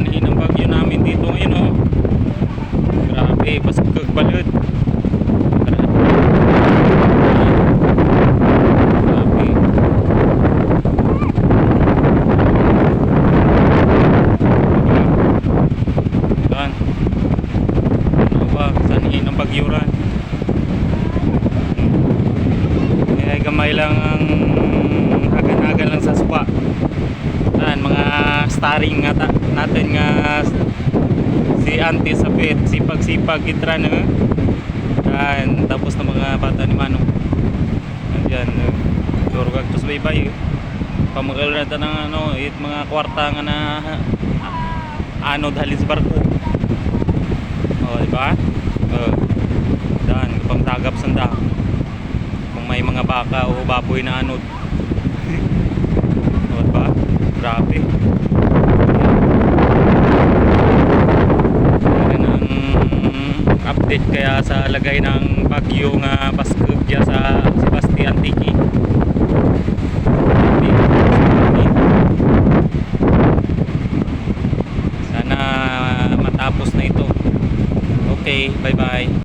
sanhin ang bagyo namin dito ngayon oh. Grabe, basag balod. Grabe. Yan. Ano ba? Sanhin ang bagyo ran. Kaya gamay lang ang hagan-hagan lang sa spa. Yan, mga starring nga ta- natin nga si Auntie sa pit, sipag-sipag itra no. Yan, tapos ng mga bata ni Manong. Yan, uh, Duro kag tos baybay. Pamagal na ta ng ano, it mga kwarta nga na ano dhalin sa barko. Oh, di ba? Oh. Dan, kapang tagap sanda. Kung may mga baka o baboy na anod. oh, di ba? Grabe. Yan ang update kaya sa lagay ng bagyo nga Paskog dyan sa Sebastian Tiki. Sana matapos na ito. Okay, bye-bye.